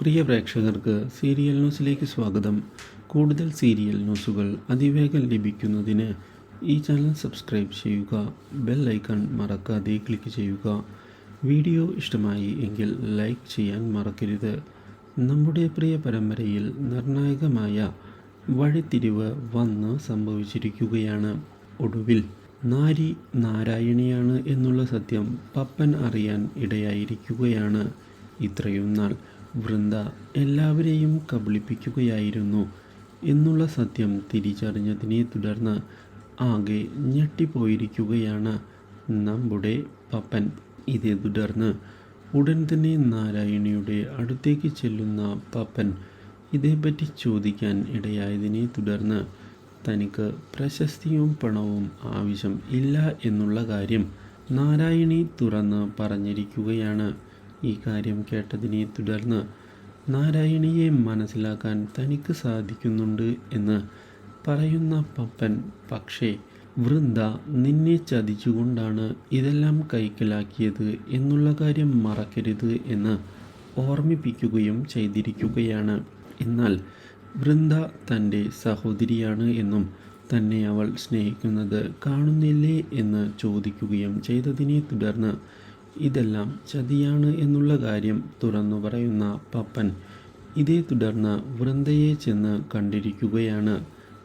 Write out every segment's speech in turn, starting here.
പ്രിയ പ്രേക്ഷകർക്ക് സീരിയൽ ന്യൂസിലേക്ക് സ്വാഗതം. കൂടുതൽ സീരിയൽ ന്യൂസുകൾ അതിവേഗം ലഭിക്കുന്നതിന് ഈ ചാനൽ സബ്സ്ക്രൈബ് ചെയ്യുക ബെൽ ഐക്കൺ മറക്കാതെ ക്ലിക്ക് ചെയ്യുക. വീഡിയോ ഇഷ്ടമായി എങ്കിൽ ലൈക്ക് ചെയ്യാൻ മറക്കരുത്. നമ്മുടെ പ്രിയ പരമ്പരയിൽ നിർണായകമായ വഴിത്തിരിവ് വന്ന് സംഭവിച്ചിരിക്കുകയാണ്. ഒടുവിൽ നാരി നാരായണിയാണ് എന്നുള്ള സത്യം പപ്പൻ അറിയാൻ ഇടയായിരിക്കുകയാണ്. ഇത്രയും നാൾ വൃന്ദ എല്ലാവരെയും കബളിപ്പിക്കുകയായിരുന്നു എന്നുള്ള സത്യം തിരിച്ചറിഞ്ഞതിനെ തുടർന്ന് ആകെ ഞെട്ടിപ്പോയിരിക്കുകയാണ് നമ്മുടെ പപ്പൻ. ഇതേ തുടർന്ന് ഉടൻ തന്നെ നാരായണിയുടെ അടുത്തേക്ക് ചെല്ലുന്ന പപ്പൻ ഇതേപ്പറ്റി ചോദിക്കാൻ ഇടയായതിനെ തുടർന്ന് തനിക്ക് പ്രശസ്തിയും പണവും ആവശ്യം ഇല്ല എന്നുള്ള കാര്യം നാരായണി തുറന്ന് പറഞ്ഞിരിക്കുകയാണ്. ഈ കാര്യം കേട്ടതിനെ തുടർന്ന് നാരായണിയെ മനസ്സിലാക്കാൻ തനിക്ക് സാധിക്കുന്നുണ്ട് എന്ന് പറയുന്ന പപ്പൻ പക്ഷേ വൃന്ദ നിന്നെ ചതിച്ചുകൊണ്ടാണ് ഇതെല്ലാം കൈക്കലാക്കിയത് എന്നുള്ള കാര്യം മറക്കരുത് എന്ന് ഓർമ്മിപ്പിക്കുകയും ചെയ്തിരിക്കുകയാണ്. എന്നാൽ വൃന്ദ തന്റെ സഹോദരിയാണ് എന്നും തന്നെ അവൾ സ്നേഹിക്കുന്നത് കാണുന്നില്ലേ എന്ന് ചോദിക്കുകയും ചെയ്തതിനെ തുടർന്ന് ഇതെല്ലാം ചതിയാണ് എന്നുള്ള കാര്യം തുറന്നു പറയുന്ന പപ്പൻ ഇതേ തുടർന്ന് വൃന്ദയെ ചെന്ന് കണ്ടിരിക്കുകയാണ്.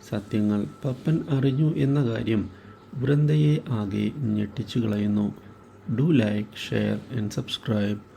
സത്യങ്ങൾ പപ്പൻ അറിഞ്ഞു എന്ന കാര്യം വൃന്ദയെ ആകെ ഞെട്ടിച്ചു കളയുന്നു do like share and subscribe.